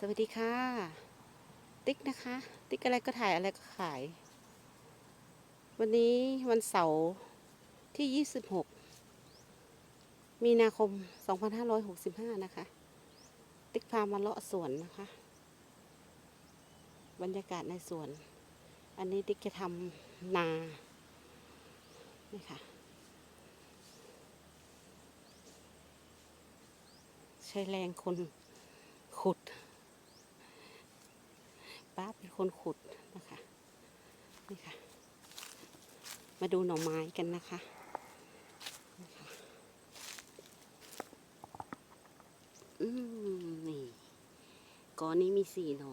สวัสดีค่ะ ติ๊กนะคะ ติ๊กอะไรก็ถ่ายอะไรก็ขาย วันนี้วันเสาร์ที่ 26 มีนาคม 2565 นะคะ ติ๊กพามาเลาะสวนนะคะ บรรยากาศในสวน อันนี้ติ๊กจะทำนานี่ค่ะใช้แรงคนขุด ป้าเป็นคนขุดนะคะนี่ค่ะ มาดูหน่อไม้กันนะคะนี่ค่ะอืมนี่กอนี้มีสี่หน่อ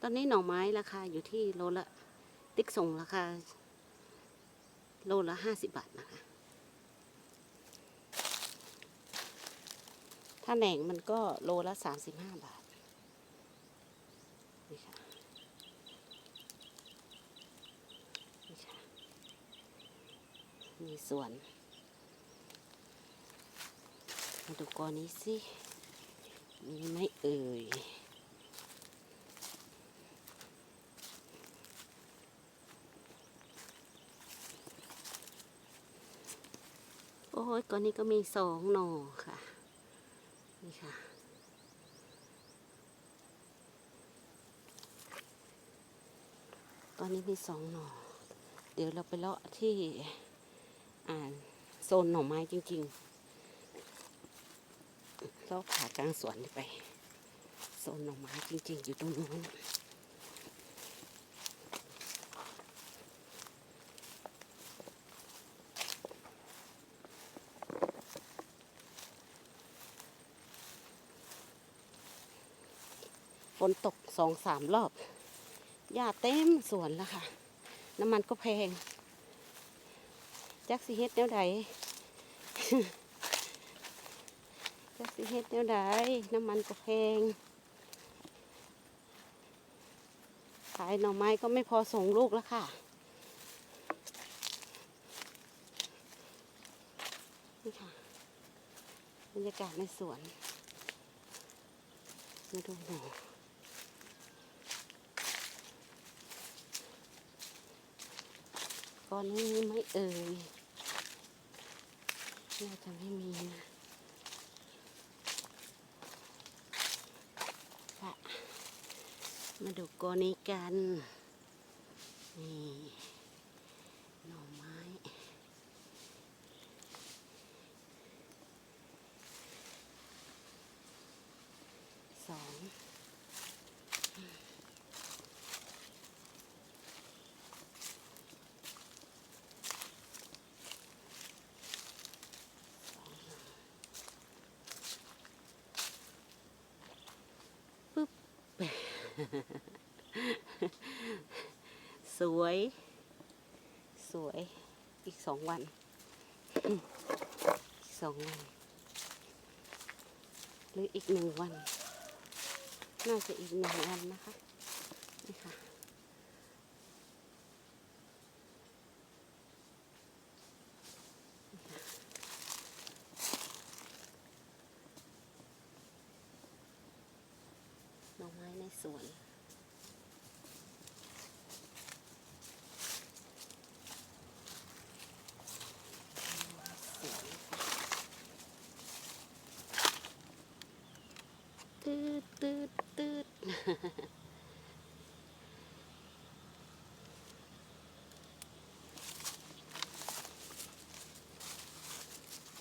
ตอนนี้หน่อไม้ราคาอยู่ที่โลละ ติ๊กส่งราคา โลละห้าสิบบาทนะคะ ถ้าแหน่งมันก็โลละสามสิบห้าบาท นี่ค่ะนี่ค่ะมีสวนมาดูกอนี้สิ มีไหมเอ่ยโอ้ยกอนนี้ก็มีสองหน่อค่ะ นี่ค่ะ อนนี้มีสองหน่อ เดี๋ยวเราไปเลาะที่อ่าโซนหน่อไม้จริงๆเลาะผ่ากลางสวนไป โซนหน่อไม้จริง ๆ อยู่ตรงนู้นฝนตกสองสามรอบ หญ้าเต็มสวนแล้วค่ะ น้ำมันก็แพง จักสิเฮ็ดแนวใดจักสิเฮ็ดแนวใดน้ำมันก็แพง ขายหน่อไม้ก็ไม่พอส่งลูกแล้วค่ะนี่ค่ะบรรยากาศในสวน มาดูหน่อ ก่อนนี้ไม่เอ่ยน่าจะไม่มีนะมาดูกอนี้กัน นี่หน่อไม้สอง สวย สวยอีกสองวันสองวัน หรืออีกหนึ่งวัน น่าจะอีกหนึ่งวันนะคะ นี่ค่ะ หน่อไม้ในสวน ตืดตืดตืด ต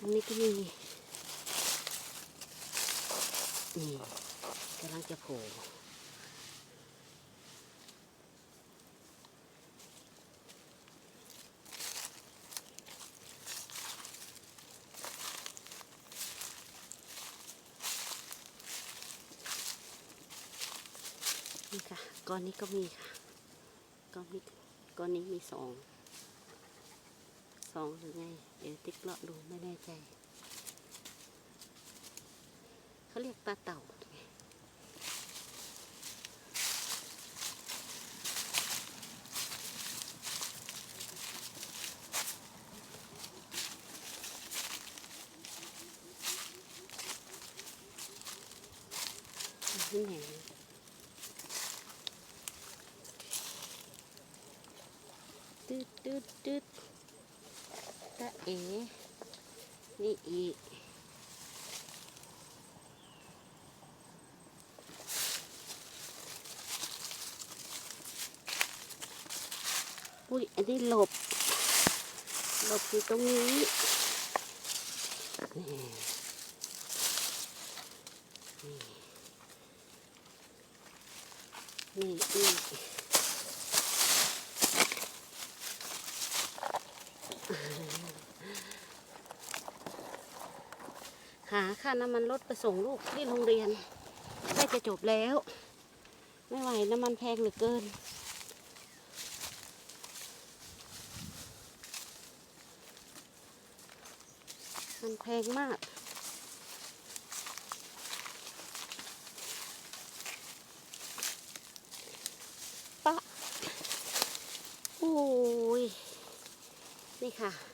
รงนี้ก็มีนี่กำลังจะโผล่นี่ค่ะก้อนนี้ก็มีค่ะก้อนนี้ก้อนนี้มีสอง สองหรือไง เดี๋ยวติ๊กเลาะดูไม่แน่ใจ เขาเรียกตาเต่าไงนี่แหนตึ๊ดตึ๊ดตึ๊ด เอ นี่อีก อุ้ย อันนี้หลบ หลบอยู่ตรงนี้ นี่ นี่นี่นี่ หาค่าน้ำมันรถไปส่งลูกที่โรงเรียนใกล้จะจบแล้ว ไม่ไหวน้ำมันแพงเหลือเกิน มันแพงมากปะโอ้ย นี่ค่ะ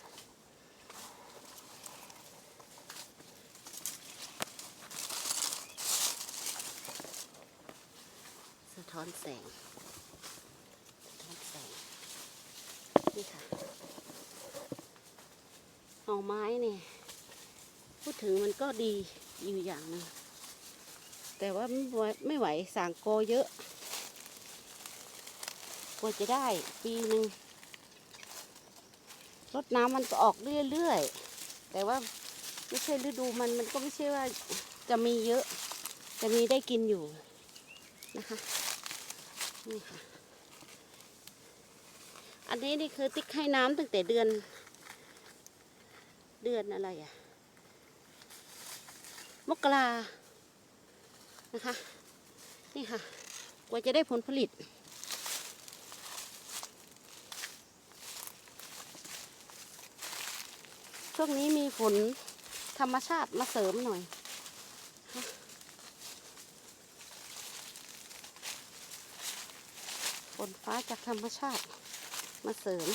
ท้อนแสงสะท้อนแสง นี่ค่ะหน่อไม้เนี่ย พูดถึงมันก็ดีอยู่อย่างนึงแต่ว่าไม่ไหวไม่ไหวสางโกเยอะกว่าจะได้ปีหนึ่งรดน้ำมันก็ออกเรื่อยๆ แต่ว่าไม่ใช่ฤดูมันมันก็ไม่ใช่ว่าจะมีเยอะ จะมีได้กินอยู่นะคะ นี่ค่ะ อันนี้นี่คือติ๊กให้น้ำตั้งแต่เดือน เดือนอะไรอะมกรานะคะ นี่ค่ะ กว่าจะได้ผลผลิตช่วงนี้มีฝนธรรมชาติมาเสริมหน่อยค่ะ ฝนฟ้าจากธรรมชาติมาเสริม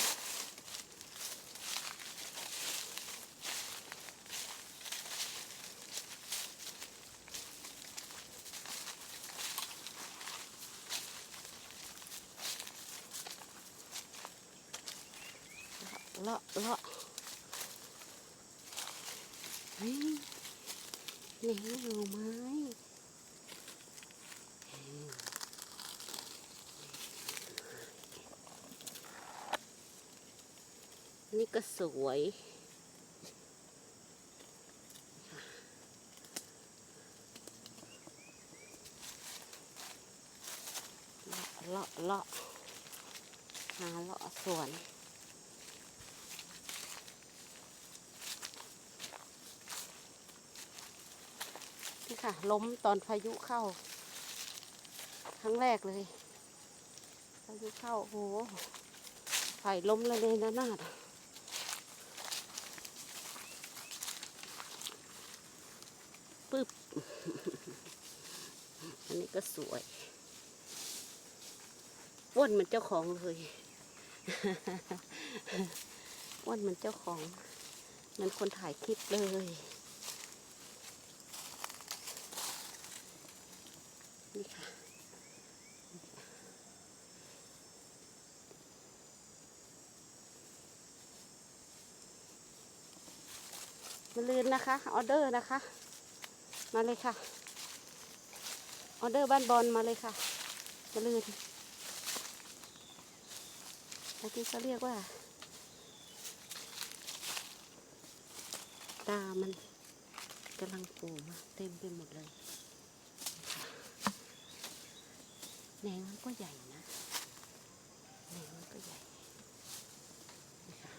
เลาะเลาะเฮ้ยแหนงหน่อไม้อั นนี่ก็สวย เลาะเลาะหาเลาะสวนนี่ค่ะ ล้มตอนพายุเข้า ครั้งแรกเลยพายุเข้า โอ้โหไฟล้มลยเลยนะนาดปึ๊บ อั นนี้ก็สวยอ้วนเหมือนเจ้าของเลยอ้วนเหมือนเจ้าของเหมือนคนถ่ายคลิปเลยนี่ค่ะมาลืนนะคะ ออเดอร์นะคะ มาเลยค่ะ ออเดอร์บ้านบอลมาเลยค่ะมะลืนอันที่เขาเรียกว่า ตามันกำลังโผล่มาเต็มไปหมดเลยแหนงมันก็ใหญ่นะแหนงมันก็ใหญ่นี่ค่ะ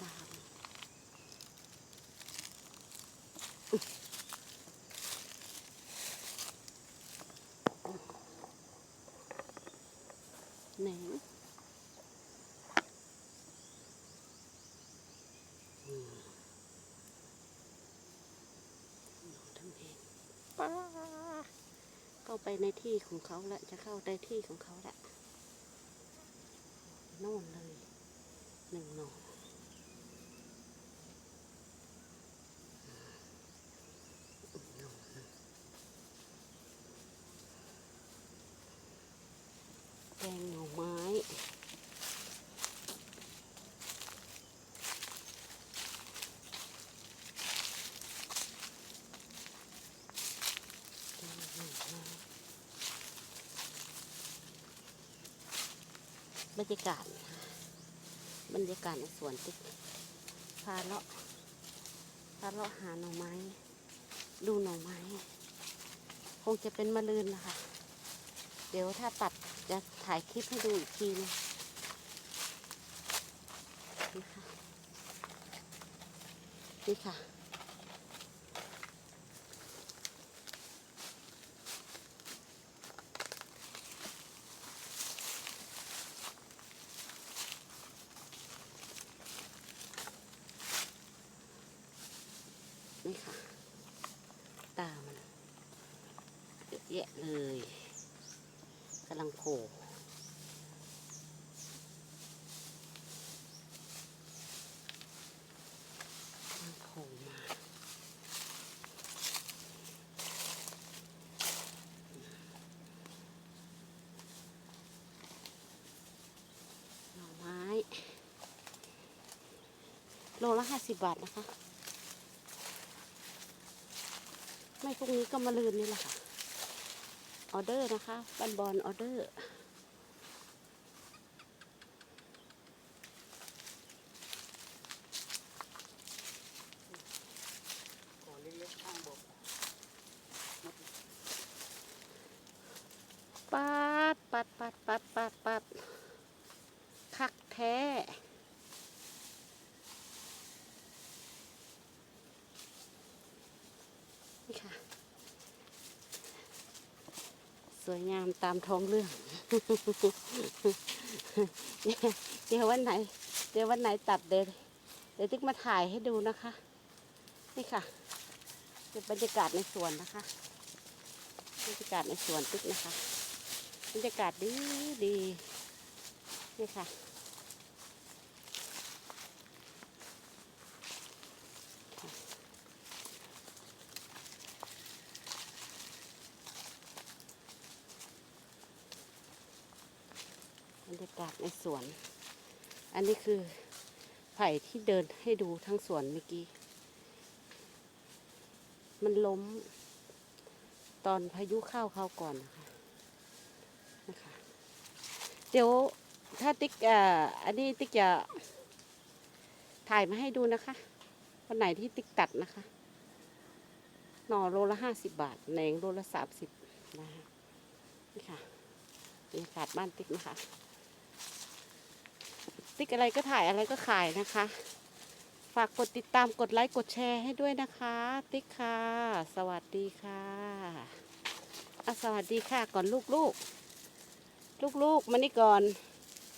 ตาม แหนงทำเองป้าก็ไปในที่ของเขาแล้วจะเข้าในที่ของเขาแล้วโน่นเลยหนึ่งหน่อแกงหน่อไม้ บรรยากาศ บรรยากาศในสวนติ๊กพาเลาะพาเลาะหาหน่อไม้ ดูหน่อไม้ คงจะเป็นมะลืนนะคะ เดี๋ยวถ้าตัดจะถ่ายคลิปให้ดูอีกทีนึงนี่ค่ะนี่ค่ะ นี่ค่ะ ตามันเยอะ แยะเลยกำลังโผล่กำลังโผล่มา หน่อไม้ โลละห้าสิบบาทนะคะ ไม่พรุ่งนี้ก็มาลืนนี่แหละค่ะ ออเดอร์นะคะบันบอลออเดอร์ ขอเล็กๆข้างบก ปัดปัดปัดปัดปัดปัดคักแท้ นี่ค่ะ ส วยงามตามท้องเรื่อง เดี๋ยววันไหน เดี๋ยววันไหนตัดเดี๋ยวเดี๋ยวติ๊กมาถ่ายให้ดูนะคะ นี่ค่ะเป็นบรรยากาศในสวนนะคะ บรรยากาศในสวนติ๊กนะคะ บรรยากาศดีดีนี่ค่ะค่ะ บรรยา กาศในสวน อันนี้คือไผ่ที่เดินให้ดูทั้งสวนเมื่อกี้ มันล้ม ตอนพายุเข้าเข้าก่อนนะคะนะคะ เดี๋ยวถ้าติ๊กอ่าอันนี้ติ๊กจะถ่ายมาให้ดูนะคะ วันไหนที่ติ๊กตัดนะคะ หน่อโลละห้าสิบบาท แหนงโลละสามสิบนะคะนี่ค่ะบรรยากาศบ้านติ๊กนะคะ ติ๊กอะไรก็ถ่ายอะไรก็ขายนะคะ ฝากกดติดตามกดไลค์กดแชร์ให้ด้วยนะคะ ติ๊กค่ะ สวัสดีค่ะอะสวัสดีค่ะก่อนลูกลูกลูกลูกมานี่ก่อน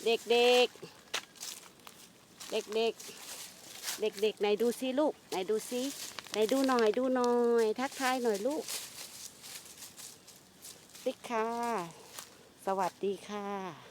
เด็กเด็กเด็กเด็กเด็กเด็กไหนดูซิลูกไหนดูซิไหนดูหน่อยดูหน่อย ทักทายหน่อยลูกติ๊กค่ะ สวัสดีค่ะ